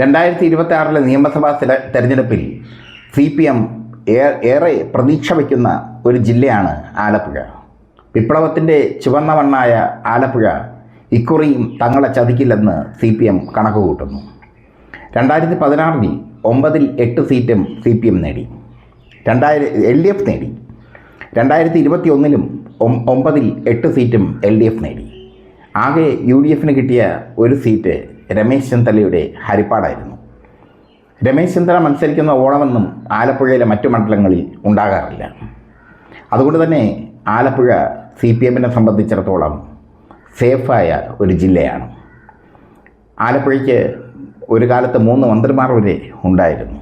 രണ്ടായിരത്തി ഇരുപത്തി ആറിലെ നിയമസഭാ തെര- തെരഞ്ഞെടുപ്പിൽ സി പി എം ഏറെ പ്രതീക്ഷ വയ്ക്കുന്ന ഒരു ജില്ലയാണ് ആലപ്പുഴ. വിപ്ലവത്തിന്റെ ചുവന്ന മണ്ണായ ആലപ്പുഴ ഇക്കുറിയും തങ്ങളെ ചതിക്കില്ലെന്ന് സി പി എം കണക്ക് കൂട്ടുന്നു. രണ്ടായിരത്തി പതിനാറിൽ ഒമ്പതിൽ എട്ട് സീറ്റും സി പി എം നേടി. രണ്ടായിരം എൽ ഡി എഫ് നേടി. രണ്ടായിരത്തി ഇരുപത്തി ഒന്നിലും ഒമ്പതിൽ എട്ട് സീറ്റും എൽ ഡി എഫ് നേടി. ആകെ യു ഡി എഫിന് കിട്ടിയ ഒരു സീറ്റ് രമേശ് ചെന്നിത്തലയുടെ ഹരിപ്പാടായിരുന്നു. രമേശ് ചെന്നിത്തല മത്സരിക്കുന്ന ഓണമെന്നും ആലപ്പുഴയിലെ മറ്റു മണ്ഡലങ്ങളിൽ ഉണ്ടാകാറില്ല. അതുകൊണ്ട് തന്നെ ആലപ്പുഴ സി പി എമ്മിനെ സംബന്ധിച്ചിടത്തോളം സേഫായ ഒരു ജില്ലയാണ്. ആലപ്പുഴയ്ക്ക് ഒരു കാലത്ത് മൂന്ന് മന്ത്രിമാർ വരെ ഉണ്ടായിരുന്നു.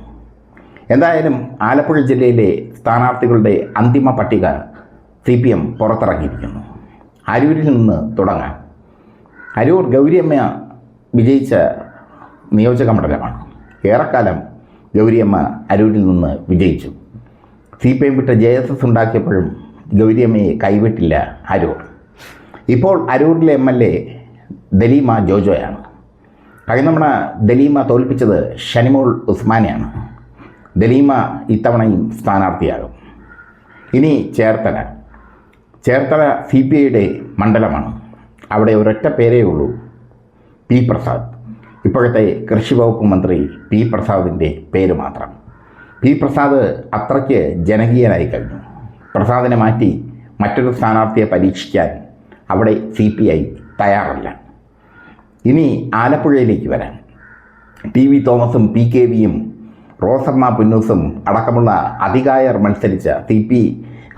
എന്തായാലും ആലപ്പുഴ ജില്ലയിലെ സ്ഥാനാർത്ഥികളുടെ അന്തിമ പട്ടിക സി പി എം പുറത്തിറങ്ങിയിരിക്കുന്നു അരൂരിൽ നിന്ന് തുടങ്ങാം. അരൂർ ഗൗരിയമ്മ വിജയിച്ച നിയോജക മണ്ഡലമാണ്. ഏറെക്കാലം ഗൗരിയമ്മ അരൂരിൽ നിന്ന് വിജയിച്ചു. സി പി എം വിട്ട് ജെ എസ് എസ് ഉണ്ടാക്കിയപ്പോഴും ഗൗരിയമ്മയെ കൈവിട്ടില്ല അരൂർ. ഇപ്പോൾ അരൂരിലെ എം എൽ എ ദലീമ ജോജോയാണ്. കഴിഞ്ഞ തവണ ദലീമ തോൽപ്പിച്ചത് ഷനിമോൾ ഉസ്മാനെയാണ്. ദലീമ ഇത്തവണയും സ്ഥാനാർത്ഥിയാകും. ഇനി ചേർത്തല. ചേർത്തല സി പി ഐയുടെ മണ്ഡലമാണ്. അവിടെ ഒരൊറ്റ പേരേ ഉള്ളൂ പി പ്രസാദ്. ഇപ്പോഴത്തെ കൃഷി വകുപ്പ് മന്ത്രി പി പ്രസാദിന്റെ പേര് മാത്രം. പി പ്രസാദ് അത്രയ്ക്ക് ജനകീയനായി കഴിഞ്ഞു. പ്രസാദിനെ മാറ്റി മറ്റൊരു സ്ഥാനാർത്ഥിയെ പരീക്ഷിക്കാൻ അവിടെ സി പി ഐ തയ്യാറല്ല. ഇനി ആലപ്പുഴയിലേക്ക് വരാം. ടി വി തോമസും പി കെ വിയും റോസമ്മ പുന്നൂസും അടക്കമുള്ള അധികായർ മത്സരിച്ച സി പി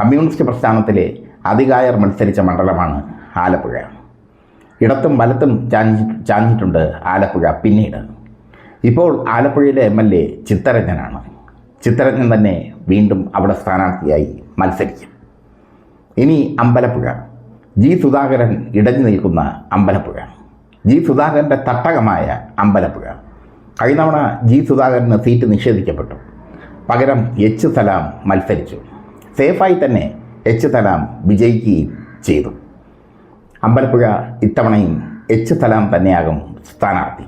കമ്മ്യൂണിസ്റ്റ് പ്രസ്ഥാനത്തിലെ അധികായർ മത്സരിച്ച മണ്ഡലമാണ് ആലപ്പുഴ. ഇടത്തും വലത്തും ചാഞ്ഞി ചാഞ്ഞിട്ടുണ്ട് ആലപ്പുഴ പിന്നീട്. ഇപ്പോൾ ആലപ്പുഴയിലെ എം എൽ എ ചിത്തരഞ്ജനാണ് ചിത്തരഞ്ജൻ തന്നെ വീണ്ടും അവിടെ സ്ഥാനാർത്ഥിയായി മത്സരിക്കും. ഇനി അമ്പലപ്പുഴ. ജി സുധാകരൻ ഇടഞ്ഞു നിൽക്കുന്ന അമ്പലപ്പുഴ. ജി സുധാകരന്റെ തട്ടകമായ അമ്പലപ്പുഴ. കഴിഞ്ഞ തവണ ജി സുധാകരന് സീറ്റ് നിഷേധിക്കപ്പെട്ടു. പകരം എച്ച് സലാം മത്സരിച്ചു. സേഫായി തന്നെ എച്ച് സലാം വിജയിക്കുകയും ചെയ്തു. അമ്പലപ്പുഴ ഇത്തവണയും എച്ച് തലാം തന്നെയാകും സ്ഥാനാർത്ഥി.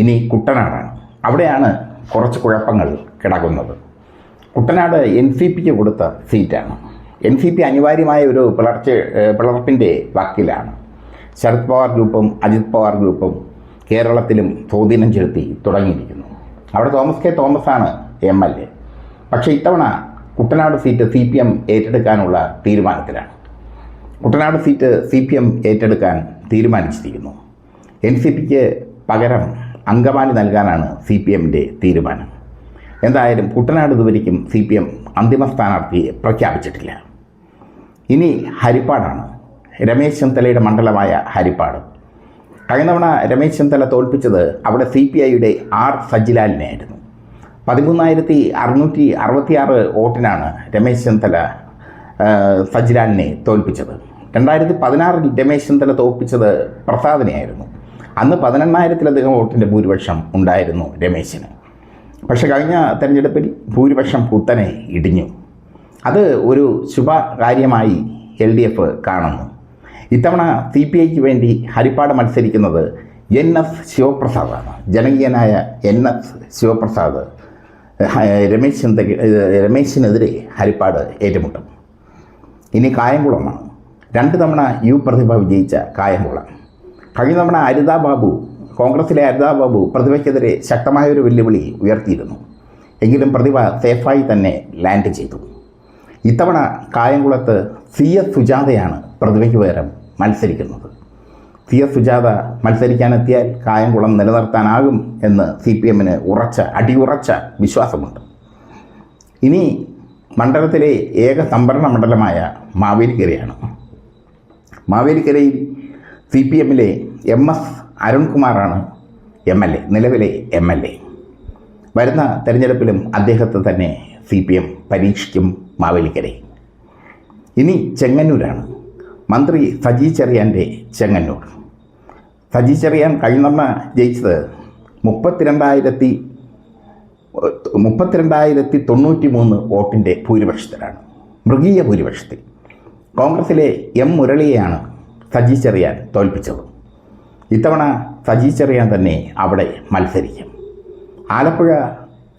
ഇനി കുട്ടനാടാണ്. അവിടെയാണ് കുറച്ച് കുഴപ്പങ്ങൾ കിടക്കുന്നത്. കുട്ടനാട് എൻ സി പിക്ക് കൊടുത്ത സീറ്റാണ്. എൻ സി പി അനിവാര്യമായ ഒരു പിളർച്ച പിളർപ്പിന്റെ വക്കിലാണ്. ശരത് പവാർ ഗ്രൂപ്പും അജിത് പവാർ ഗ്രൂപ്പും കേരളത്തിലും സ്വാധീനം ചെലുത്തി തുടങ്ങിയിരിക്കുന്നു. അവിടെ തോമസ് കെ തോമസാണ് എം എൽ എ. പക്ഷേ ഇത്തവണ Kuttanad seat C P M ഏറ്റെടുക്കാനുള്ള തീരുമാനത്തിലാണ്. Kuttanad seat C P M ഏറ്റെടുക്കാൻ തീരുമാനിച്ചിരിക്കുന്നു. എൻ സി പിക്ക് പകരം അങ്കമാലി നൽകാനാണ് സി പി എമ്മിന്റെ തീരുമാനം. എന്തായാലും കുട്ടനാട് ഇതുവരെയ്ക്കും സി പി എം അന്തിമ സ്ഥാനാർത്ഥിയെ പ്രഖ്യാപിച്ചിട്ടില്ല. ഇനി ഹരിപ്പാടാണ്. രമേശ് ചെന്തലയുടെ മണ്ഡലമായ ഹരിപ്പാട്. കഴിഞ്ഞ തവണ രമേശ് ചെന്തല തോൽപ്പിച്ചത് അവിടെ സി പി ഐയുടെ ആർ സജിലാലിനെയായിരുന്നു പതിമൂന്നായിരത്തി അറുന്നൂറ്റി അറുപത്തിയാറ് വോട്ടിനാണ് രമേശ് ചെന്നിത്തല ആ, സജിലാലിനെ തോൽപ്പിച്ചത്. രണ്ടായിരത്തി പതിനാറിൽ രമേശ് ചെന്നിത്തല തോൽപ്പിച്ചത് പ്രസാദിനെയായിരുന്നു അന്ന് പതിനെണ്ണായിരത്തിലധികം വോട്ടിന്റെ ഭൂരിപക്ഷം ഉണ്ടായിരുന്നു രമേശിന്. പക്ഷെ കഴിഞ്ഞ തെരഞ്ഞെടുപ്പിൽ ഭൂരിപക്ഷം കുത്തനെ ഇടിഞ്ഞു. അത് ഒരു ശുഭകാര്യമായി എൽ ഡി എഫ് കാണുന്നു. ഇത്തവണ സി പി ഐക്ക് വേണ്ടി ഹരിപ്പാട് മത്സരിക്കുന്നത് എൻ എസ് ശിവപ്രസാദാണ്. ജനകീയനായ എൻ എസ് ശിവപ്രസാദ് രമേശ് രമേശിനെതിരെ ഹരിപ്പാട് ഏറ്റുമുട്ടും. ഇനി കായംകുളമാണ് രണ്ട് തവണ യു പ്രതിഭ വിജയിച്ച കായംകുളം. കഴിഞ്ഞ തവണ അരിതാ ബാബു കോൺഗ്രസിലെ അരിതാ ബാബു പ്രതിഭയ്ക്കെതിരെ ശക്തമായൊരു വെല്ലുവിളി ഉയർത്തിയിരുന്നു. എങ്കിലും പ്രതിഭ സേഫായി തന്നെ ലാൻഡ് ചെയ്തു. ഇത്തവണ കായംകുളത്ത് സി എസ് സുജാതയാണ് പ്രതിഭയ്ക്ക് പകരം മത്സരിക്കുന്നത്. സി എസ് സുജാത മത്സരിക്കാനെത്തിയാൽ കായംകുളം നിലനിർത്താനാകും എന്ന് സി പി എമ്മിന് ഉറച്ച അടിയുറച്ച വിശ്വാസമുണ്ട്. ഇനി മണ്ഡലത്തിലെ ഏക സംഭരണ മണ്ഡലമായ മാവേലിക്കരയാണ്. മാവേലിക്കരയിൽ സി പി എമ്മിലെ എം എസ് അരുൺകുമാറാണ് എം എൽ എ നിലവിലെ എം എൽ എ. വരുന്ന തെരഞ്ഞെടുപ്പിലും അദ്ദേഹത്തെ തന്നെ സി പി എം പരീക്ഷിക്കും മാവേലിക്കരയിൽ. ഇനി ചെങ്ങന്നൂരാണ്. മന്ത്രി സജി ചെറിയാന്റെ ചെങ്ങന്നൂർ. സജി ചെറിയാൻ കഴിഞ്ഞ ജയിച്ചത് മുപ്പത്തിരണ്ടായിരത്തി മുപ്പത്തിരണ്ടായിരത്തി തൊണ്ണൂറ്റി മൂന്ന് വോട്ടിന്റെ ഭൂരിപക്ഷത്തിലാണ്. മൃഗീയ ഭൂരിപക്ഷത്തിൽ. കോൺഗ്രസിലെ എം മുരളിയെയാണ് സജി ചെറിയാൻ തോൽപ്പിച്ചത്. ഇത്തവണ സജി ചെറിയാൻ തന്നെ അവിടെ മത്സരിക്കും. ആലപ്പുഴ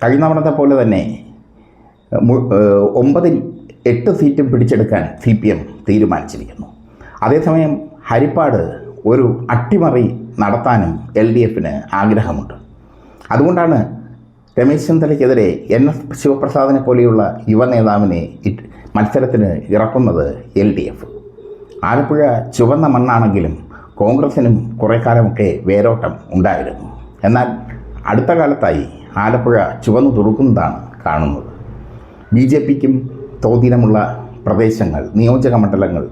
കഴിഞ്ഞ തവണത്തെ പോലെ തന്നെ ഒമ്പതിൽ എട്ട് സീറ്റും പിടിച്ചെടുക്കാൻ സി പി എം തീരുമാനിച്ചിരിക്കുന്നു. അതേസമയം ഹരിപ്പാട് ഒരു അട്ടിമറി നടത്താനും എൽ ഡി എഫിന് ആഗ്രഹമുണ്ട്. അതുകൊണ്ടാണ് രമേശ് ചെന്നിത്തലയ്ക്കെതിരെ എൻ എസ് ശിവപ്രസാദിനെ പോലെയുള്ള യുവ നേതാവിനെ മത്സരത്തിന് ഇറക്കുന്നത് എൽ ഡി എഫ്. ആലപ്പുഴ ചുവന്ന മണ്ണാണെങ്കിലും കോൺഗ്രസിനും കുറേ കാലമൊക്കെ വേരോട്ടം ഉണ്ടായിരുന്നു. എന്നാൽ അടുത്ത കാലത്തായി ആലപ്പുഴ ചുവന്നു തുറക്കുന്നതാണ് കാണുന്നത്. ബി ജെ പിക്കും തോതിനമുള്ള പ്രദേശങ്ങൾ നിയോജക മണ്ഡലങ്ങൾ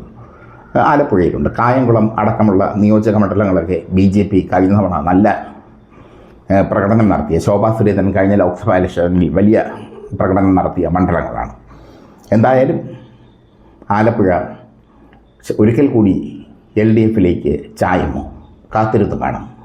ആലപ്പുഴയിലുണ്ട്. കായംകുളം അടക്കമുള്ള നിയോജക മണ്ഡലങ്ങളൊക്കെ ബി ജെ പി കഴിഞ്ഞ തവണ നല്ല പ്രകടനം നടത്തിയ ശോഭാ സുരേന്ദ്രൻ കഴിഞ്ഞ ലോക്സഭാ ഇലക്ഷനിൽ വലിയ പ്രകടനം നടത്തിയ മണ്ഡലങ്ങളാണ്. എന്തായാലും ആലപ്പുഴ ഒരിക്കൽ കൂടി എൽ ഡി എഫിലേക്ക് ചായുമോ? കാത്തിരുന്ന് കാണാം.